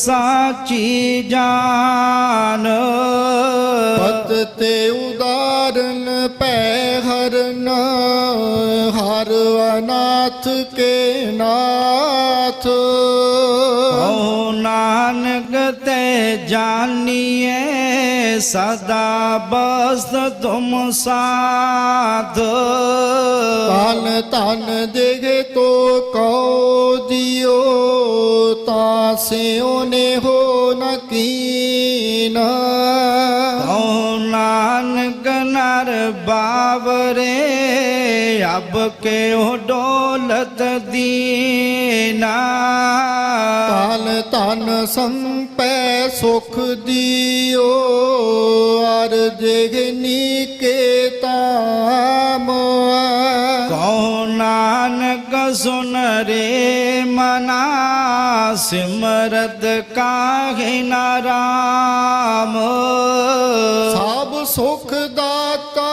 ਸਾਚੀ ਜਾਨ। ਪਤ ਤੇ ਉਦਾਰਨ ਪੈ ਹਰਨ ਹਰ ਅਨਾਥ ਕੇ ਨਾਥ। ਓ ਨਾਨਕ ਤੇ ਜਾਨੀਏ ਸਦਾ ਬਸਤ ਤੁਮ ਸਾਧ। ਤਨ ਤਨ ਦੇਗੇ ਤੋ ਤਾਂ ਸਿਉ ਨੇ ਹੋ ਨ ਕੀਨਾ। ਓ ਨਾਨਕ ਨਰ ਬਾਵਰੇ ਅਬ ਕੇ ਉਹ ਡੋਲਤ ਦੀਨਾ। ਤਨ ਤਨ ਸੰਪੈ ਸੁਖ ਦਿਓ ਅਰ ਦੇਗਨੀ ਕੇ ਨਾਨਕ ਸੁਨ ਰੇ ਮਨਾ ਸਿਮਰਤ ਕਾਹੇ ਨਾਰਾਮ ਸਭ ਸੁਖ ਦਾਤਾ